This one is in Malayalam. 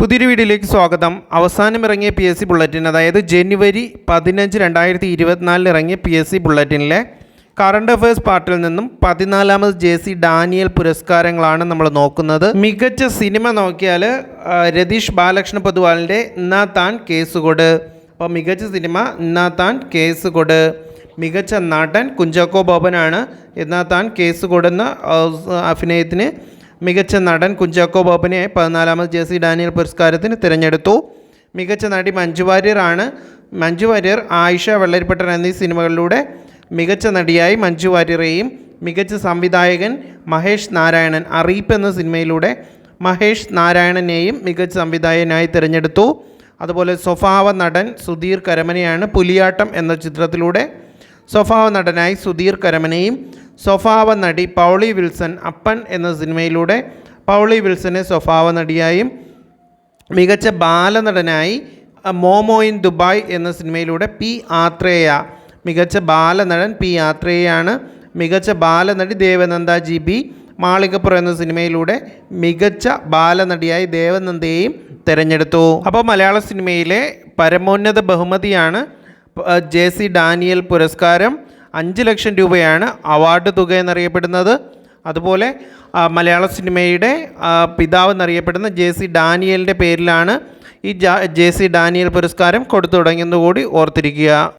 പുതിയൊരു വീഡിയോയിലേക്ക് സ്വാഗതം. അവസാനം ഇറങ്ങിയ പി എസ് സി ബുള്ളറ്റിൻ അതായത് ജനുവരി പതിനഞ്ച് രണ്ടായിരത്തി ഇരുപത്തിനാലിൽ ഇറങ്ങിയ പി എസ് സി ബുള്ളറ്റിനിലെ കറണ്ട് അഫയേഴ്സ് പാർട്ടിൽ നിന്നും പതിനാലാമത് ജെ സി ഡാനിയൽ പുരസ്കാരങ്ങളാണ് നമ്മൾ നോക്കുന്നത്. മികച്ച സിനിമ നോക്കിയാൽ രതീഷ് ബാലകൃഷ്ണ പൊതുവാളിന്റെ ഇന്നാ താൻ കേസുകൊട്. അപ്പോൾ മികച്ച സിനിമ ഇന്നാ താൻ കേസുകൊട്. മികച്ച നടൻ കുഞ്ചാക്കോ ബോബനാണ് എന്നാ താൻ കേസ് കൊടുന്ന അഭിനയത്തിന് മികച്ച നടൻ കുഞ്ചാക്കോ ബോബനെ പതിനാലാമത് ജെ സി ഡാനിയൽ പുരസ്കാരത്തിന് തിരഞ്ഞെടുത്തു. മികച്ച നടി മഞ്ജു വാര്യറാണ് മഞ്ജു വാര്യർ ആയിഷ വെള്ളരിപ്പട്ടൻ എന്നീ സിനിമകളിലൂടെ മികച്ച നടിയായി മഞ്ജു വാര്യറേയും മികച്ച സംവിധായകൻ മഹേഷ് നാരായണൻ അറിയിപ്പ് എന്ന സിനിമയിലൂടെ മഹേഷ് നാരായണനെയും മികച്ച സംവിധായകനായി തിരഞ്ഞെടുത്തു. അതുപോലെ സ്വഭാവ നടൻ സുധീർ കരമനയാണ് പുലിയാട്ടം എന്ന ചിത്രത്തിലൂടെ സ്വഭാവ നടനായി സുധീർ കരമനയും സ്വഭാവ നടി പൗളി വിൽസൺ അപ്പൻ എന്ന സിനിമയിലൂടെ പൗളി വിൽസനെ സ്വഭാവ നടിയായും മികച്ച ബാലനടനായി മോമോ ഇൻ ദുബായ് എന്ന സിനിമയിലൂടെ പി ആത്രേയ മികച്ച ബാലനടൻ പി ആത്രേയാണ്. മികച്ച ബാലനടി ദേവനന്ദ ജി ബി മാളികപ്പുറം എന്ന സിനിമയിലൂടെ മികച്ച ബാലനടിയായി ദേവനന്ദയെയും തിരഞ്ഞെടുത്തു. അപ്പോൾ മലയാള സിനിമയിലെ പരമോന്നത ബഹുമതിയാണ് ജെ സി ഡാനിയൽ പുരസ്കാരം. അഞ്ച് ലക്ഷം രൂപയാണ് അവാർഡ് തുക എന്നറിയപ്പെടുന്നത്. അതുപോലെ മലയാള സിനിമയുടെ പിതാവ് എന്നറിയപ്പെടുന്ന ജെ സി ഡാനിയലിന്റെ പേരിലാണ് ഈ ജെ സി ഡാനിയൽ പുരസ്കാരം കൊടുത്തു തുടങ്ങിയെന്ന് കൂടി ഓർത്തിരിക്കുക.